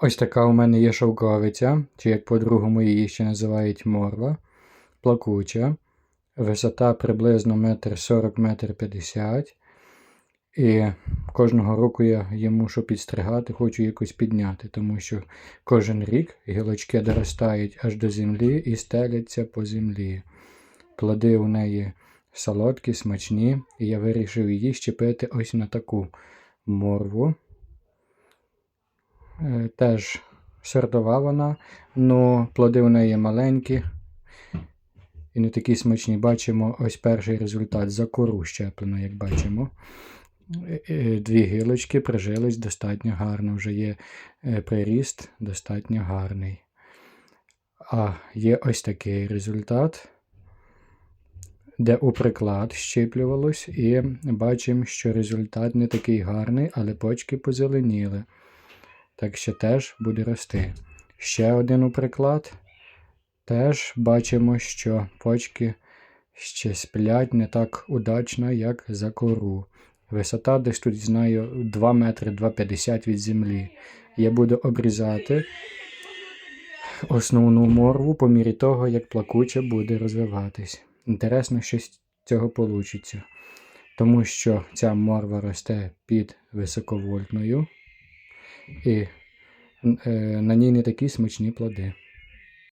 Ось така у мене є шовковиця, чи як по-другому її ще називають морва, плакуча. Висота приблизно 1,40 метр 50 І кожного року я її мушу підстригати, хочу якось підняти, тому що кожен рік гілочки доростають аж до землі і стеляться по землі. Плоди у неї солодкі, смачні, і я вирішив її щепити ось на таку морву. Е, Теж сортова вона, але плоди у неї маленькі і не такі смачні. Бачимо ось перший результат за кору щеплено, як бачимо. Е, е, Дві гілочки прижились достатньо гарно, вже є приріст достатньо гарний. А є ось такий результат, де у приклад щеплювалось, і бачимо, що результат не такий гарний, але почки позеленіли. Так що теж буде рости. Ще один приклад. Теж бачимо, що почки ще сплять не так удачно, як за кору. Висота десь тут знаю 2 метри 2,50 від землі. Я буду обрізати основну морву по мірі того, як плакуча буде розвиватись. Інтересно, що з цього вийде. Тому що ця морва росте під високовольтною і е, на ній не такі смачні плоди.